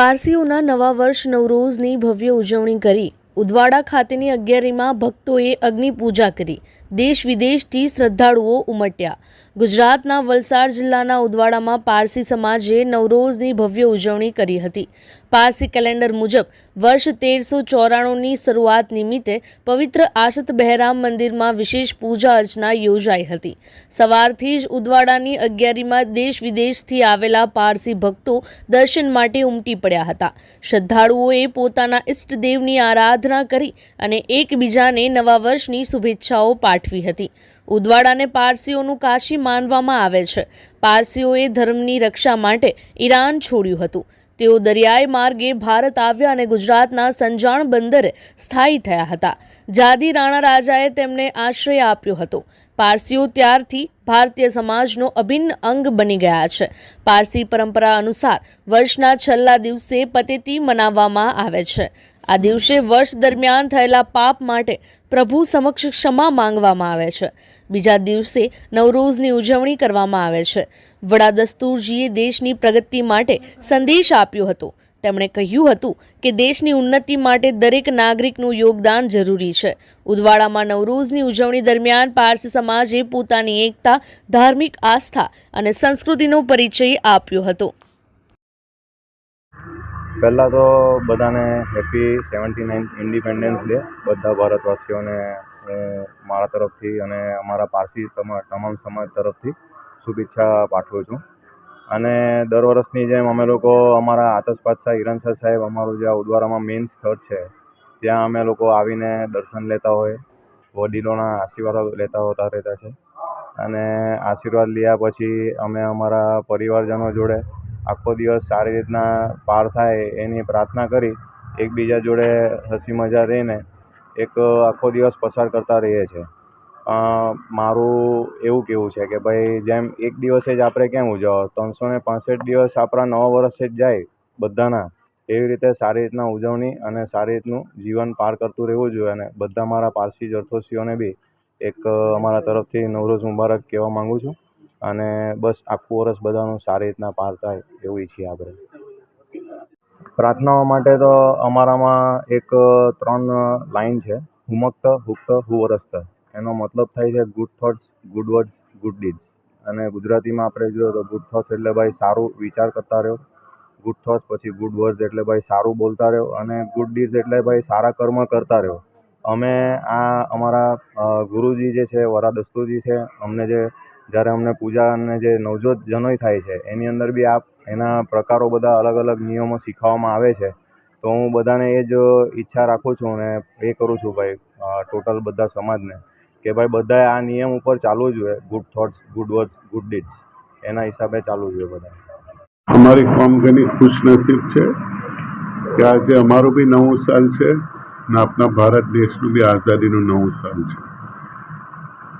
પારસીઓના નવા વર્ષ નવરોઝની ભવ્ય ઉજવણી કરી. ઉદવાડા ખાતેની અગિયારીમાં ભક્તોએ અગ્નિ પૂજા કરી. દેશ વિદેશથી શ્રદ્ધાળુઓ ઉમટ્યા. ગુજરાતના વલસાડ જિલ્લાના ઉદવાડામાં પારસી સમાજે નવરોઝની ભવ્ય ઉજવણી કરી હતી. પારસી કેલેન્ડર મુજબ વર્ષ તેરસો ચોરાણુંની શરૂઆત નિમિત્તે પવિત્ર આશત બહેરામ મંદિરમાં વિશેષ પૂજા અર્ચના યોજાઈ હતી. સવારથી જ ઉદવાડાની અગિયારીમાં દેશ વિદેશથી આવેલા પારસી ભક્તો દર્શન માટે ઉમટી પડ્યા હતા. શ્રદ્ધાળુઓએ પોતાના ઇષ્ટદેવની આરાધના કરી અને એકબીજાને નવા વર્ષની શુભેચ્છાઓ પાઠવી. હતી. ઉદવાડાને પારસીઓનું કાશી માનવામાં આવે છે. પારસીઓએ ધર્મની રક્ષા માટે ઈરાન છોડ્યું હતું. તેઓ દરિયાઈ માર્ગે ભારત આવ્યા અને ગુજરાતના સંજાણ બંદરે સ્થાયી થયા હતા. જાદી રાણા રાજાએ તેમને આશ્રય આપ્યો હતો. પારસીઓ ત્યારથી ભારતીય સમાજનો અભિન્ન અંગ બની ગયા છે. પારસી પરંપરા અનુસાર વર્ષના છેલ્લા દિવસે પતેતી મનાવવામાં આવે છે. આ દિવસે વર્ષ દરમિયાન થયેલા પાપ માટે પ્રભુ સમક્ષ ક્ષમા માંગવામાં આવે છે. બીજા દિવસે નવરોઝની ઉજવણી કરવામાં આવે છે. વડા દસ્તુરજીએ દેશની પ્રગતિ માટે સંદેશ આપ્યો હતો. તેમણે કહ્યું હતું કે દેશની ઉન્નતિ માટે દરેક નાગરિકનું યોગદાન જરૂરી છે. ઉદવાડામાં નવરોઝની ઉજવણી દરમિયાન પારસી સમાજે પોતાની એકતા, ધાર્મિક આસ્થા અને સંસ્કૃતિનો પરિચય આપ્યો હતો. પહેલાં તો બધાને happy seventy nine independence day બધા ભારતવાસીઓને હું મારા તરફથી અને અમારા પારસી તમા, તમામ સમાજ તરફથી શુભેચ્છા પાઠવું છું. અને દર વર્ષની જેમ અમે લોકો અમારા આતશ પાતશાહ હિરણસર સાહેબ અમારું જે ઉદવારામાં મેઇન સ્થળ છે, ત્યાં અમે લોકો આવીને દર્શન લેતા હોય, વડીલોના આશીર્વાદ લેતા હોતા રહેતા છે. અને આશીર્વાદ લીધા પછી અમે અમારા પરિવારજનો જોડે આખો દિવસ સારી રીતના પાર થાય એની પ્રાર્થના કરી, એકબીજા જોડે હસી મજા રહીને એક આખો દિવસ પસાર કરતા રહીએ છીએ. મારું એવું કહેવું છે કે ભાઈ, જેમ એક દિવસે જ આપણે કેમ ઉજવો ત્રણસો ને પાંસઠ દિવસ આપણા નવા વર્ષે જ જાય બધાના. એવી રીતે સારી રીતના ઉજવણી અને સારી રીતનું જીવન પાર કરતું રહેવું જોઈએ અને બધા મારા પારસી જરથોસીઓને બી એક અમારા તરફથી નવરોઝ મુબારક કહેવા માગું છું. અને બસ આખું વર્ષ બધાનું સારી રીતના પાર થાય એવું ઈચ્છીએ આપણે. પ્રાર્થનાઓ માટે તો અમારામાં એક, ત્રણ લાઈન છે. હુમક્ત, હુક્ત, હુવરસ્ત. એનો મતલબ થાય છે good thoughts good words good deeds અને ગુજરાતીમાં આપણે જોઈએ તો ગુડ થોટ્સ એટલે ભાઈ સારું વિચાર કરતા રહ્યો. ગુડ થોટ્સ પછી ગુડ વર્ડ્સ એટલે ભાઈ સારું બોલતા રહ્યો અને ગુડ ડીડ્સ એટલે ભાઈ સારા કર્મ કરતા રહ્યો. અમે આ અમારા ગુરુજી જે છે, વરાદસ્તુજી છે, અમને જે જ્યારે અમને પૂજા અને જે નવજોત જનોઈ થાય છે, એની અંદર બી આ એના પ્રકારો બધા અલગ અલગ નિયમો શીખવવામાં આવે છે. તો હું બધાને એ જ ઈચ્છા રાખું છું અને એ કરું છું ભાઈ ટોટલ બધા સમાજને, કે ભાઈ બધાએ આ નિયમ ઉપર ચાલવું જોઈએ good thoughts good words good deeds એના હિસાબે ચાલવું જોઈએ બધા અમારી કોમ ઘણી ખુશનસીબ છે કે આજે અમારું બી નવું સાલ છે ને આપણા ભારત દેશનું બી આઝાદીનું નવું સાલ છે.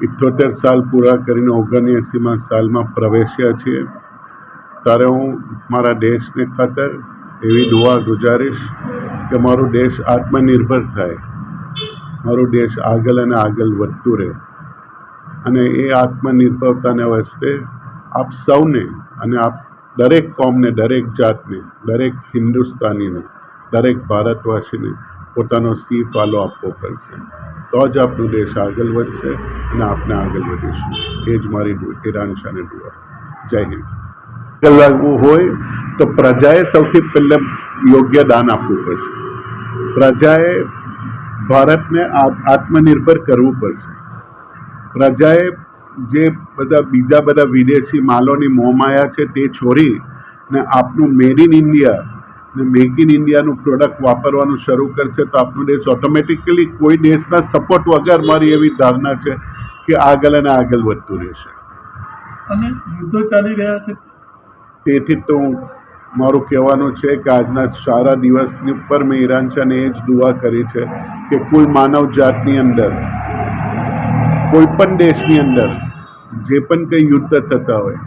ઇઠ્ઠોતેર સાલ પૂરા કરીને ઓગણએંસીમાં સાલમાં પ્રવેશ્યા છીએ. ત્યારે હું મારા દેશને ખાતર એવી દુઆ ગુજારીશ કે મારો દેશ આત્મનિર્ભર થાય. મારો દેશ આગળ અને આગળ વધતું રહે. અને એ આત્મનિર્ભરતાને વસ્તે આપ સૌને અને આપ દરેક કોમને, દરેક જાતને, દરેક હિન્દુસ્તાનીને, દરેક ભારતવાસીને પોતાનો સી ફાલો આપવો પડશે. તો જ આપણો દેશ આગળ વધશે અને આપણે આગળ વધીશું. એ જ મારી દુ- ઈરાનશાને દુઆ. જય હિન્દ. આગળ લાગવું હોય તો પ્રજાએ સૌથી પહેલે યોગ્ય દાન આપવું પડશે. પ્રજાએ ભારતને આત્મનિર્ભર કરવું પડશે. પ્રજાએ જે બધા, બીજા બધા વિદેશી માલોની મોમાયા છે તે છોડી ને આપનું મેડ ઇન ઇન્ડિયા ને મેક ઇન ઇન્ડિયાનું પ્રોડક્ટ વાપરવાનું શરૂ કરશે તો આપણો દેશ ઓટોમેટિકલી કોઈ દેશના સપોર્ટ વગર મારી એવી ધારણા છે કે આગળ અને આગળ વધતું રહેશે. અને યુદ્ધો ચાલી રહ્યા છે? તેથી તો મારું કહેવાનું છે કે આજના સારા દિવસની ઉપર મેં ઈરાન શાહને એ જ દુઆ કરી છે કે કુલ માનવ જાતની અંદર કોઈ પણ દેશની અંદર જે પણ કંઈ યુદ્ધ થતા હોય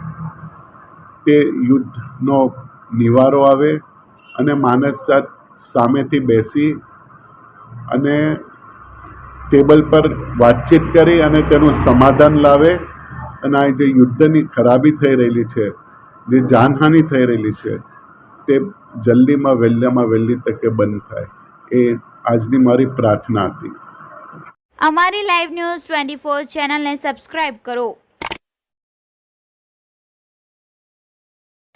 તે યુદ્ધનો નિવારો આવે અને માનસ જાત સામેથી બેસી અને ટેબલ પર વાતચીત કરી અને તેનું સમાધાન લાવે. અને આ જે યુદ્ધની ખરાબી થઈ રહેલી છે, જે જાનહાનિ થઈ રહેલી છે, તે જલ્દીમાં વહેલામાં વહેલી તકે બંધ થાય. એ આજની મારી પ્રાર્થના હતી. અમારી લાઈવ ન્યૂઝ ટ્વેન્ટી ફોર ચેનલને સબસ્ક્રાઇબ કરો.